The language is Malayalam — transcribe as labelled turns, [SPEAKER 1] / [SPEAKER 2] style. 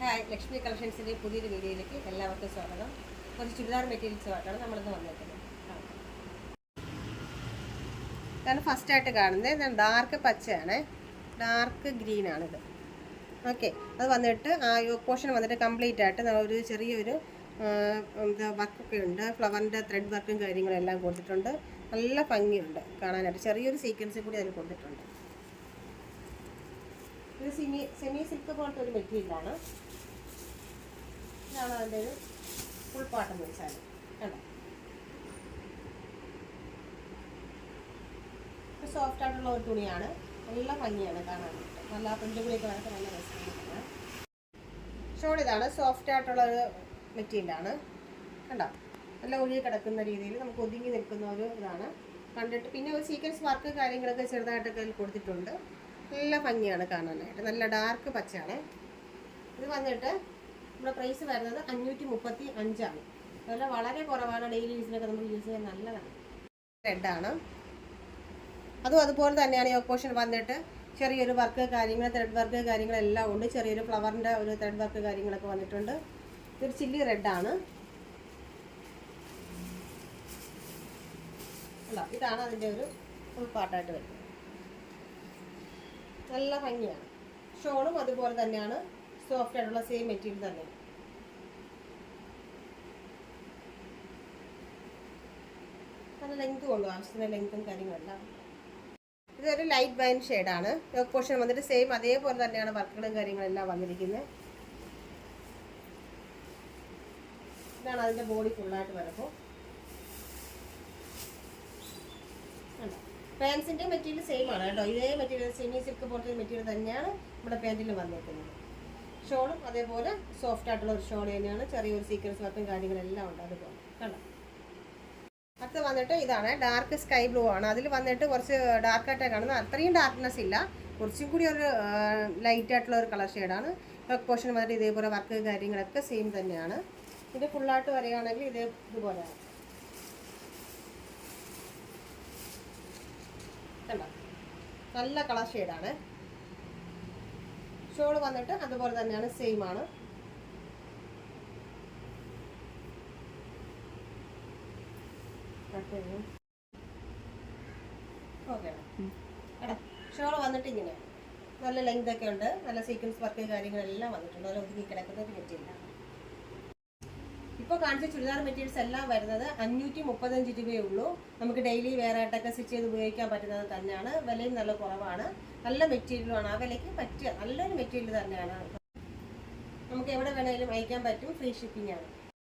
[SPEAKER 1] ഹായ് ലക്ഷ്മി കളക്ഷൻസിന്റെ പുതിയൊരു വീഡിയോയിലേക്ക് എല്ലാവർക്കും സ്വാഗതം. കുറച്ച് ചുരിദാർ മെറ്റീരിയൽസുമായിട്ടാണ് നമ്മളിന്ന് വന്നിരിക്കുന്നത് ഇതാണ് ഫസ്റ്റ് ആയിട്ട് കാണുന്നത്. ഇതാണ് ഡാർക്ക് പച്ചയാണ്. ഡാർക്ക് ഗ്രീൻ ആണിത്. ഓക്കെ അത് വന്നിട്ട് ആ പോർഷൻ വന്നിട്ട് കംപ്ലീറ്റ് ആയിട്ട് നമ്മൾ ഒരു ചെറിയൊരു വർക്കൊക്കെ ഉണ്ട്. ഫ്ലവറിന്റെ ത്രെഡ് വർക്കും കാര്യങ്ങളും എല്ലാം കൊടുത്തിട്ടുണ്ട്. നല്ല ഭംഗിയുണ്ട് കാണാനായിട്ട്. ചെറിയൊരു സീക്വൻസ് കൂടി അതിൽ കൊടുത്തിട്ടുണ്ട്. ഇത് സെമി സെമി സിൽക്ക് പോലത്തെ ഒരു മെറ്റീരിയലാണ്. ഇതാണ് അതിന്റെ ഒരു ഫുൾ പാട്ടെന്ന് വെച്ചാൽ കണ്ടോ? സോഫ്റ്റ് ആയിട്ടുള്ള ഒരു തുണിയാണ്. നല്ല ഭംഗിയാണ് കാണാൻ. നല്ല പ്രിന്റ് കൂടിയൊക്കെ കാണാൻ നല്ല രസമാണ് ഷോൾ ഇതാണ്. സോഫ്റ്റ് ആയിട്ടുള്ള ഒരു മെറ്റീരിയലാണ്. കണ്ടോ? നല്ല ഒഴുകി കിടക്കുന്ന രീതിയിൽ നമുക്ക് ഒതുങ്ങി നിൽക്കുന്ന ഒരു ഇതാണ്. കണ്ടിട്ട് പിന്നെ ഒരു സീക്വൻസ് വർക്ക് കാര്യങ്ങളൊക്കെ ചെറുതായിട്ടൊക്കെ കൊടുത്തിട്ടുണ്ട്. നല്ല ഭംഗിയാണ് കാണാനായിട്ട്. നല്ല ഡാർക്ക് പച്ചയാണ്. ഇത് വന്നിട്ട് നമ്മുടെ പ്രൈസ് വരുന്നത് അഞ്ഞൂറ്റി മുപ്പത്തി അഞ്ചാണ് അതുപോലെ വളരെ കുറവാണ് ഡെയിലി യൂസിനൊക്കെ നമുക്ക് യൂസ് ചെയ്യാൻ നല്ലതാണ്. റെഡാണ് അതും അതുപോലെ തന്നെയാണ് ഈ പോർഷൻ വന്നിട്ട് ചെറിയൊരു വർക്ക് കാര്യങ്ങൾ ത്രെഡ് വർക്ക് കാര്യങ്ങളെല്ലാം ഉണ്ട്. ചെറിയൊരു ഫ്ലവറിന്റെ ഒരു ത്രെഡ് വർക്ക് കാര്യങ്ങളൊക്കെ വന്നിട്ടുണ്ട്. ഇതൊരു ചില്ലി റെഡാണ് ഇതാണ് അതിന്റെ ഒരു ഫുൾ പാർട്ടായിട്ട് വരുന്നത്. നല്ല ഭംഗിയാണ്. ഷോളും അതുപോലെ തന്നെയാണ്. സോഫ്റ്റ് ആയിട്ടുള്ള സെയിം മെറ്റീരിയൽ തന്നെ. നല്ല ലെങ്ത് കൊണ്ടു ആവശ്യത്തിന് ലെങ്ത്തും കാര്യങ്ങളെല്ലാം. ഇതൊരു ലൈറ്റ് വൈൻ ഷെയ്ഡാണ് പോർഷൻ വന്നിട്ട് സെയിം അതേപോലെ തന്നെയാണ് വർക്കുകളും കാര്യങ്ങളെല്ലാം വന്നിരിക്കുന്നത് ഇതാണ് അതിന്റെ ബോഡി ഫുള്ളായിട്ട് വരുമ്പോൾ പാൻസിന്റെ മെറ്റീരിയൽ സെയിം ആണ് കേട്ടോ. ഇതേ മെറ്റീരിയൽ സെമി സിൽക്ക് പോലത്തെ മെറ്റീരിയൽ തന്നെയാണ് നമ്മുടെ പാന്റിൽ വന്നിരിക്കുന്നത് ഷോളും അതേപോലെ സോഫ്റ്റ് ആയിട്ടുള്ള ഒരു ഷോൾ തന്നെയാണ്. ചെറിയൊരു സീക്വൻസ് വർക്കും കാര്യങ്ങളെല്ലാം ഉണ്ട് അതുപോലെ. കണ്ടോ? അടുത്ത് വന്നിട്ട് ഇതാണ് ഡാർക്ക് സ്കൈ ബ്ലൂ ആണ്. അതിൽ വന്നിട്ട് കുറച്ച് ഡാർക്കായിട്ടാണ് കാണുന്നത്. അത്രയും ഡാർക്ക്നെസ് ഇല്ല. കുറച്ചും കൂടി ഒരു ലൈറ്റ് ആയിട്ടുള്ള ഒരു കളർ ഷെയ്ഡാണ് പോർഷൻ വന്നിട്ട് ഇതേപോലെ വർക്ക് കാര്യങ്ങളൊക്കെ സെയിം തന്നെയാണ്. ഇത് ഫുള്ളായിട്ട് വരികയാണെങ്കിൽ ഇതേ ഇതുപോലെയാണ് കണ്ടോ നല്ല കളർ ഷെയ്ഡാണ് ഷോൾ വന്നിട്ട് അതുപോലെ തന്നെയാണ് സെയിം ആണ്. ഷോൾ വന്നിട്ട് ഇങ്ങനെയാണ് നല്ല ലെങ്ത് ഒക്കെ ഉണ്ട്. നല്ല സീക്വൻസ് വർക്ക് കാര്യങ്ങളെല്ലാം വന്നിട്ടുണ്ട്. നല്ല ഒതുങ്ങി കിടക്കുന്ന ഒരു മെറ്റീരിയലാണ് ഇപ്പോൾ കാണിച്ച ചുരിദാർ മെറ്റീരിയൽസ് എല്ലാം വരുന്നത് അഞ്ഞൂറ്റി മുപ്പത്തഞ്ച് രൂപയേ ഉള്ളൂ നമുക്ക് ഡെയിലി വേറെ ആയിട്ടൊക്കെ സ്റ്റിച്ച് ചെയ്ത് ഉപയോഗിക്കാൻ പറ്റുന്നത് തന്നെയാണ്. വിലയും നല്ല കുറവാണ്. നല്ല മെറ്റീരിയലുമാണ് ആ വിലയ്ക്ക് പറ്റിയ നല്ലൊരു മെറ്റീരിയൽ തന്നെയാണ്. നമുക്ക് എവിടെ വേണമെങ്കിലും അയക്കാൻ പറ്റും. ഫ്രീ ഷിപ്പിംഗ് ആണ്.